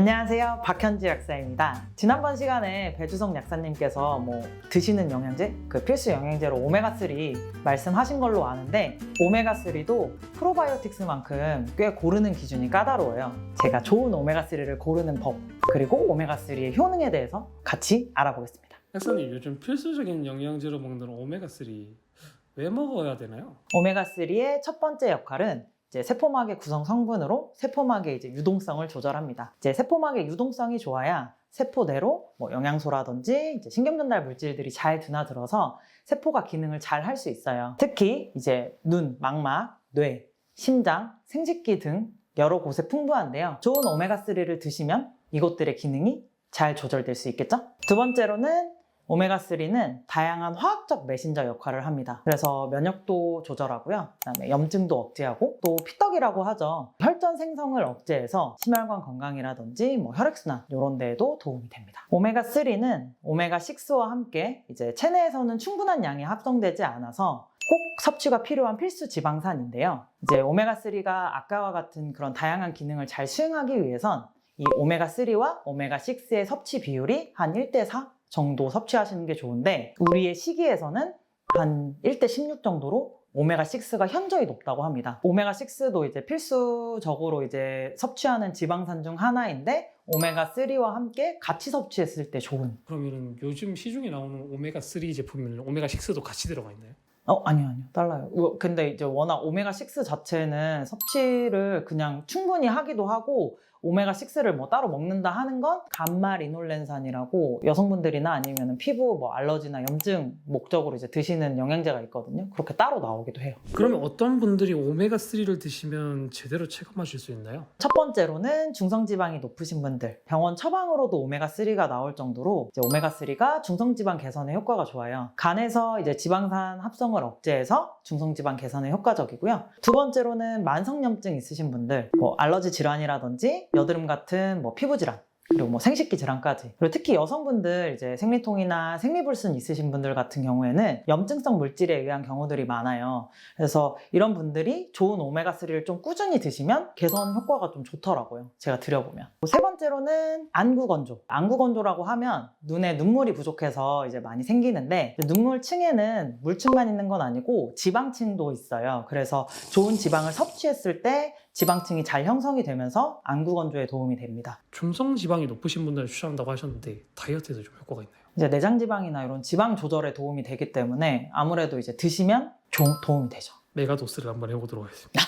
안녕하세요. 박현지 약사입니다. 지난번 시간에 배주성 약사님께서 뭐 드시는 영양제, 그 필수 영양제로 오메가3 말씀하신 걸로 아는데 오메가3도 프로바이오틱스만큼 꽤 고르는 기준이 까다로워요. 제가 좋은 오메가3를 고르는 법, 그리고 오메가3의 효능에 대해서 같이 알아보겠습니다. 약사님 요즘 필수적인 영양제로 먹는 오메가3 왜 먹어야 되나요? 오메가3의 첫 번째 역할은 이제 세포막의 구성 성분으로 세포막의 이제 유동성을 조절합니다. 이제 세포막의 유동성이 좋아야 세포 내로 뭐 영양소라든지 이제 신경 전달 물질들이 잘 드나들어서 세포가 기능을 잘 할 수 있어요. 특히 이제 눈, 망막, 뇌, 심장, 생식기 등 여러 곳에 풍부한데요. 좋은 오메가3를 드시면 이것들의 기능이 잘 조절될 수 있겠죠? 두 번째로는 오메가3는 다양한 화학적 메신저 역할을 합니다. 그래서 면역도 조절하고요. 그다음에 염증도 억제하고 또 피떡이라고 하죠. 혈전 생성을 억제해서 심혈관 건강이라든지 뭐 혈액순환 이런 데에도 도움이 됩니다. 오메가3는 오메가6와 함께 이제 체내에서는 충분한 양이 합성되지 않아서 꼭 섭취가 필요한 필수 지방산인데요. 이제 오메가3가 아까와 같은 그런 다양한 기능을 잘 수행하기 위해선 이 오메가3와 오메가6의 섭취 비율이 한 1대 4 정도 섭취하시는 게 좋은데 우리의 시기에서는 한 1대 16 정도로 오메가6가 현저히 높다고 합니다. 오메가6도 이제 필수적으로 이제 섭취하는 지방산 중 하나인데 오메가3와 함께 같이 섭취했을 때 좋은 그러면 요즘 시중에 나오는 오메가3 제품에는 오메가6도 같이 들어가 있나요? 어, 아니요, 아니요. 달라요. 이거 근데 이제 워낙 오메가6 자체는 섭취를 그냥 충분히 하기도 하고, 오메가6를 뭐 따로 먹는다 하는 건 감마 리놀렌산이라고 여성분들이나 아니면 피부 뭐 알러지나 염증 목적으로 이제 드시는 영양제가 있거든요. 그렇게 따로 나오기도 해요. 그러면 어떤 분들이 오메가3를 드시면 제대로 체감하실 수 있나요? 첫 번째로는 중성지방이 높으신 분들, 병원 처방으로도 오메가3가 나올 정도로 이제 오메가3가 중성지방 개선에 효과가 좋아요. 간에서 이제 지방산 합성을 억제해서 중성지방 개선에 효과적이고요. 두 번째로는 만성염증 있으신 분들, 뭐 알러지 질환이라든지 여드름 같은 뭐 피부 질환, 그리고 뭐 생식기 질환까지. 그리고 특히 여성분들 이제 생리통이나 생리불순 있으신 분들 같은 경우에는 염증성 물질에 의한 경우들이 많아요. 그래서 이런 분들이 좋은 오메가3를 좀 꾸준히 드시면 개선 효과가 좀 좋더라고요. 제가 드려보면. 세 번째로는 안구건조. 안구건조라고 하면 눈에 눈물이 부족해서 이제 많이 생기는데 눈물층에는 물층만 있는 건 아니고 지방층도 있어요. 그래서 좋은 지방을 섭취했을 때 지방층이 잘 형성이 되면서 안구 건조에 도움이 됩니다. 중성 지방이 높으신 분들을 추천한다고 하셨는데 다이어트에도 좀 효과가 있나요? 이제 내장 지방이나 이런 지방 조절에 도움이 되기 때문에 아무래도 이제 드시면 좀 도움이 되죠. 메가도스를 한번 해보도록 하겠습니다.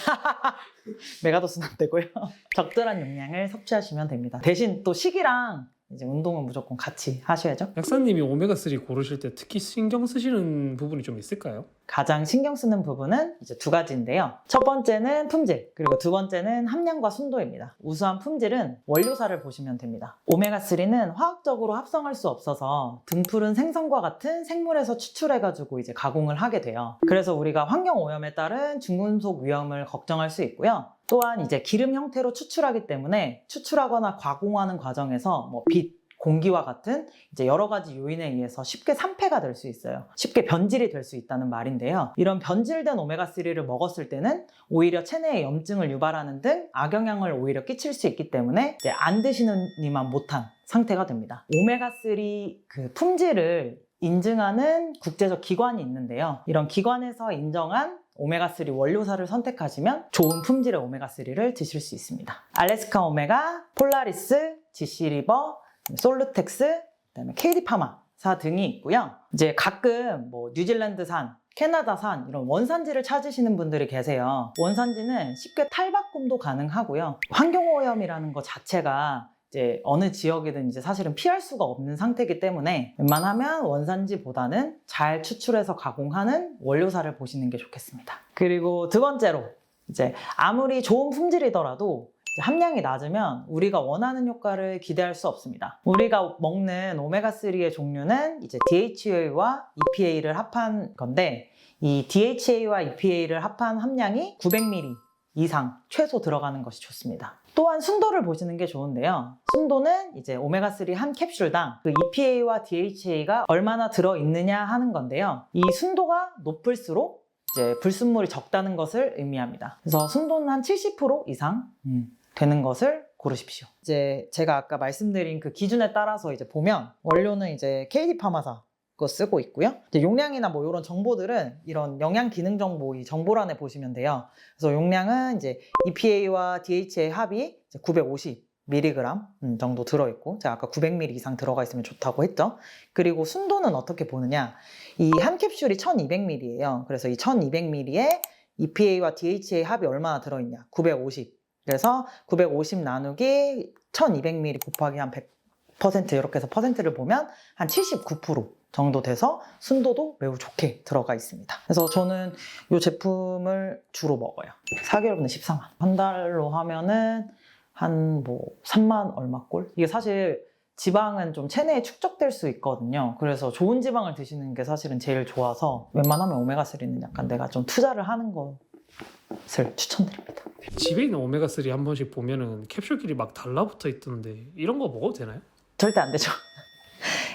메가도스는 안 되고요. 적절한 용량을 섭취하시면 됩니다. 대신 또 식이랑 이제 운동은 무조건 같이 하셔야죠. 약사님이 오메가3 고르실 때 특히 신경 쓰시는 부분이 좀 있을까요? 가장 신경 쓰는 부분은 이제 두 가지인데요. 첫 번째는 품질, 그리고 두 번째는 함량과 순도입니다. 우수한 품질은 원료사를 보시면 됩니다. 오메가3는 화학적으로 합성할 수 없어서 등푸른 생선과 같은 생물에서 추출해가지고 이제 가공을 하게 돼요. 그래서 우리가 환경 오염에 따른 중금속 위험을 걱정할 수 있고요. 또한 이제 기름 형태로 추출하기 때문에 추출하거나 가공하는 과정에서 뭐 빛, 공기와 같은 이제 여러 가지 요인에 의해서 쉽게 산패가 될 수 있어요. 쉽게 변질이 될 수 있다는 말인데요. 이런 변질된 오메가3를 먹었을 때는 오히려 체내에 염증을 유발하는 등 악영향을 오히려 끼칠 수 있기 때문에 이제 안 드시는 이만 못한 상태가 됩니다. 오메가3 그 품질을 인증하는 국제적 기관이 있는데요. 이런 기관에서 인정한 오메가3 원료사를 선택하시면 좋은 품질의 오메가3를 드실 수 있습니다. 알래스카 오메가, 폴라리스, 지시리버, 솔루텍스, 그다음에 KD파마사 등이 있고요. 이제 가끔 뭐 뉴질랜드산, 캐나다산 이런 원산지를 찾으시는 분들이 계세요. 원산지는 쉽게 탈바꿈도 가능하고요. 환경오염이라는 것 자체가 이제 어느 지역이든 이제 사실은 피할 수가 없는 상태이기 때문에 웬만하면 원산지보다는 잘 추출해서 가공하는 원료사를 보시는 게 좋겠습니다. 그리고 두 번째로 이제 아무리 좋은 품질이더라도 함량이 낮으면 우리가 원하는 효과를 기대할 수 없습니다. 우리가 먹는 오메가3의 종류는 이제 DHA와 EPA를 합한 건데 이 DHA와 EPA를 합한 함량이 900ml 이상 최소 들어가는 것이 좋습니다. 또한 순도를 보시는 게 좋은데요. 순도는 이제 오메가3 한 캡슐당 그 EPA와 DHA가 얼마나 들어있느냐 하는 건데요. 이 순도가 높을수록 이제 불순물이 적다는 것을 의미합니다. 그래서 순도는 한 70% 이상 음, 되는 것을 고르십시오. 이제 제가 아까 말씀드린 그 기준에 따라서 이제 보면 원료는 이제 KD 파마사 거 쓰고 있고요. 용량이나 뭐 이런 정보들은 이런 영양 기능 정보 이 정보란에 보시면 돼요. 그래서 용량은 이제 EPA와 DHA 합이 950 mg 음, 정도 들어있고 제가 아까 900ml 이상 들어가 있으면 좋다고 했죠. 그리고 순도는 어떻게 보느냐? 이 한 캡슐이 1200ml예요. 그래서 이 1200ml에 EPA와 DHA 합이 얼마나 들어있냐? 950. 그래서 950 나누기 1200ml 곱하기 한 100% 이렇게 해서 퍼센트를 보면 한 79% 정도 돼서 순도도 매우 좋게 들어가 있습니다. 그래서 저는 이 제품을 주로 먹어요. 4개월 분에 14만. 한 달로 하면은 한 뭐 3만 얼마 꼴? 이게 사실 지방은 좀 체내에 축적될 수 있거든요. 그래서 좋은 지방을 드시는 게 사실은 제일 좋아서 웬만하면 오메가3는 약간 내가 좀 투자를 하는 것을 추천드립니다. 집에 있는 오메가 3 한 번씩 보면은 캡슐끼리 막 달라붙어 있던데 이런 거 먹어도 되나요? 절대 안 되죠.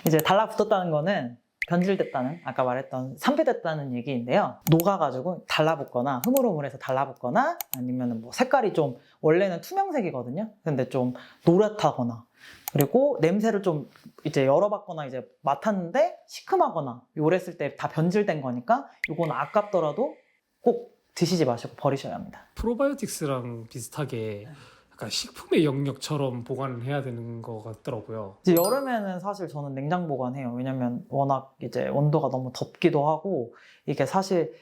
이제 달라붙었다는 거는 변질됐다는 아까 말했던 산패됐다는 얘기인데요. 녹아가지고 달라붙거나 흐물흐물해서 달라붙거나 아니면 뭐 색깔이 좀 원래는 투명색이거든요. 근데 좀 노랗다거나 그리고 냄새를 좀 이제 열어봤거나 이제 맡았는데 시큼하거나 요랬을 때 다 변질된 거니까 요건 아깝더라도 꼭 드시지 마시고 버리셔야 합니다. 프로바이오틱스랑 비슷하게 약간 식품의 영역처럼 보관을 해야 되는 것 같더라고요. 이제 여름에는 사실 저는 냉장 보관해요. 왜냐면 워낙 이제 온도가 너무 덥기도 하고 이게 사실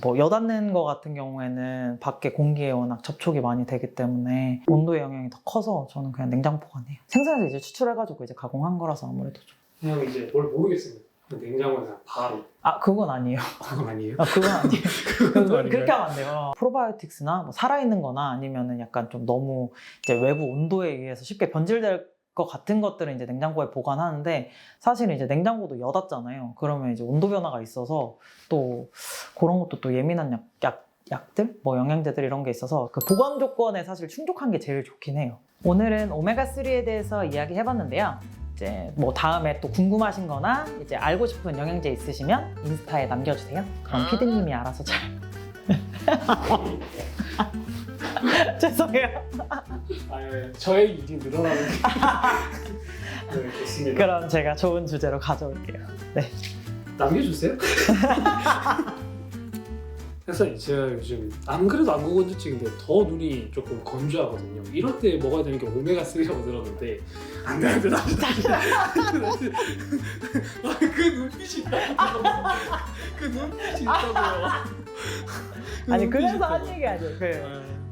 뭐 여닫는 거 같은 경우에는 밖에 공기에 워낙 접촉이 많이 되기 때문에 온도의 영향이 더 커서 저는 그냥 냉장 보관해요. 생산해서 이제 추출해가지고 이제 가공한 거라서 아무래도 좀. 그냥 이제 뭘 모르겠습니다. 냉장고에 그냥 바로 아 그건 아니에요. 그건 아니에요? 아 그건 아니에요. 그건 그-? 그렇게 하면 안 돼요. 프로바이오틱스나 뭐 살아있는 거나 아니면은 약간 좀 너무 이제 외부 온도에 의해서 쉽게 변질될 것 같은 것들은 이제 냉장고에 보관하는데 사실은 이제 냉장고도 여닫잖아요. 그러면 이제 온도 변화가 있어서 또 그런 것도 또 예민한 약, 약, 약들? 뭐 영양제들 이런 게 있어서 그 보관 조건에 사실 충족한 게 제일 좋긴 해요. 오늘은 오메가3에 대해서 이야기 해봤는데요. 이제 뭐 다음에 또 궁금하신 거나 이제 알고 싶은 영양제 있으시면 인스타에 남겨주세요. 그럼 피디님이 알아서 잘. 죄송해요. 아, 예. 저의 일이 늘어나는 네, 좋습니다. 그럼 제가 좋은 주제로 가져올게요. 남겨주세요. 그래서 제가 요즘 안 그래도 안구 건조증인데 더 눈이 조금 건조하거든요. 이럴 때 먹어야 되는 게 오메가 3라고 들었는데 안 돼 안돼 나그 눈빛이 있다고 그 눈빛이 있다고요. 그 아니 눈빛이 그래서 한 있다고. 얘기 아니에요. 그 네.